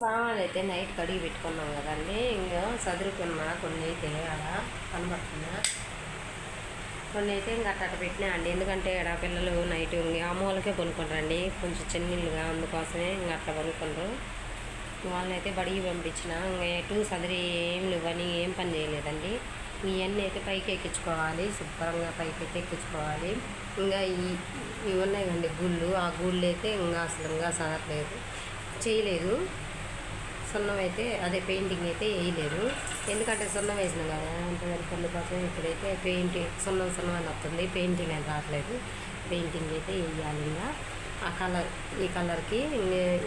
సామాన్లు అయితే నైట్ కడిగి పెట్టుకున్నాం కదండి. ఇంకా చదువుకున్నా కొన్ని అయితే అలా కనబడుతున్నా. కొన్ని అయితే ఇంకా అట్ట పెట్టినా అండి. ఎందుకంటే ఇక్కడ పిల్లలు నైట్ ఆ మూలకే కొనుక్కుంటారండి. కొంచెం చిన్నిళ్ళుగా అందుకోసమే ఇంకా అట్లా కొనుక్కుంటారు వాళ్ళనైతే బడికి పంపించిన. ఇంకా ఎటు సదిరి ఏం లేవని ఏం పని చేయలేదండి. ఇవన్నీ అయితే పైకి ఎక్కించుకోవాలి. శుభ్రంగా పైకి అయితే ఎక్కించుకోవాలి. ఇంకా ఈ ఇవి ఉన్నాయి కండి గుళ్ళు. ఆ గుళ్ళు అయితే ఇంకా అసలు ఇంకా సదరలేదు చేయలేదు. సున్నం అయితే అదే పెయింటింగ్ అయితే వేయలేదు ఎందుకంటే సున్నం వేసిన కదా అంతవరకు అందుకోసం ఇప్పుడైతే పెయింట్ సున్నం సున్నం అని వస్తుంది. పెయింటింగ్ అని రావట్లేదు. పెయింటింగ్ అయితే వేయాలి ఇంకా. ఆ కలర్ ఈ కలర్కి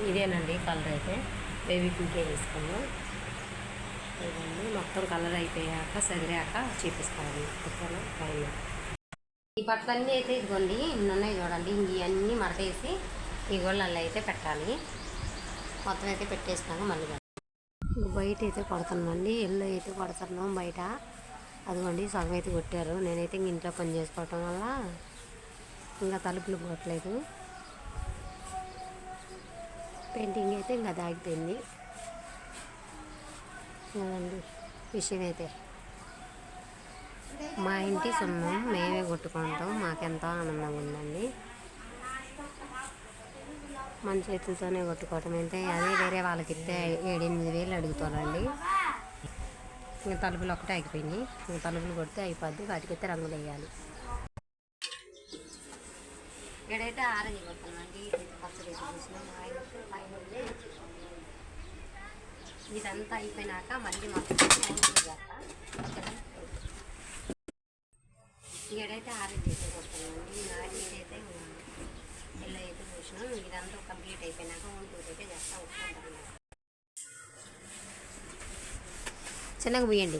ఇదేనండి కలర్ అయితే. బేబీ పింకే వేసుకున్నాం. ఇదండి. మొత్తం కలర్ అయిపోయాక సదిరాక చూపిస్తాను. ఓకేనా? పైన ఈ బట్టలన్నీ అయితే ఇదిగోండి ఉన్నాయి చూడండి. ఇవన్నీ మరటేసి ఈ గోళ్ళల్లో అయితే పెట్టాలి. మొత్తం అయితే పెట్టేసినాక మళ్ళీ. బయట అయితే కొడుతున్నామండి ఇల్లు అయితే కొడుతున్నాం బయట. అదిగోండి సగం అయితే కొట్టారు. నేనైతే ఇంక ఇంట్లో పని చేసుకోవటం వల్ల ఇంకా తలుపులు కొట్టలేదు. పెయింటింగ్ అయితే ఇంకా దాగిపోయింది. అదండి విషయం అయితే. మా ఇంటి సున్నం మేమే కొట్టుకుంటాం మాకెంతో ఆనందంగా ఉందండి. మన చేతులతోనే కొట్టుకోవటం. అంటే అదే వేరే వాళ్ళకి ఇస్తే ఏడెనిమిది వేలు అడుగుతారండి. ఇంకా తలుపులు ఒకటే ఆగిపోయినాయి ఇంకా తలుపులు కొడితే అయిపోద్ది. వాటికైతే రంగులు వేయాలి. ఇక్కడైతే ఆరెంజ్ కొడుతుందండి పచ్చడి ఇదంతా అయిపోయినాక మళ్ళీ మొత్తం ఇక్కడైతే ఆరెంజ్ అయితే కొడుతుందండి నాది ఏదైతే ఎల్లో అయితే చూసినాం ఇదంతా కంప్లీట్ అయిపోయినాక ఉంటుంది అయితే చేస్తా ఒప్పుకుంటాం చిన్నగా పోయండి.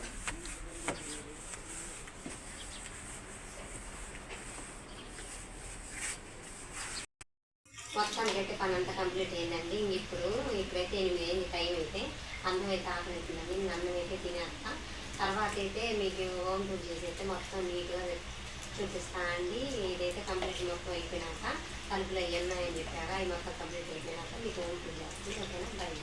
మొత్తం గట్టి పని అంతా కంప్లీట్ అయిందండి. ఇప్పుడు ఇప్పుడైతే ఎనిమిది అయింది టైం అయితే. అన్నం అయితే ఆకలి అవుతుందండి ఇంక అన్నం అయితే తినేస్తా. తర్వాత అయితే మీకు హోమ్ టూర్ చేసి అయితే మొత్తం నీట్గా చూపిస్తా అండి. ఇదైతే కంప్లీట్ మొత్తం అయిపోయినాక తలుపులు అవి ఉన్నాయని చెప్పాక అవి మొత్తం కంప్లీట్ అయిపోయినాక మీకు హోమ్ టూర్ చేస్తాను ఓకేనా బై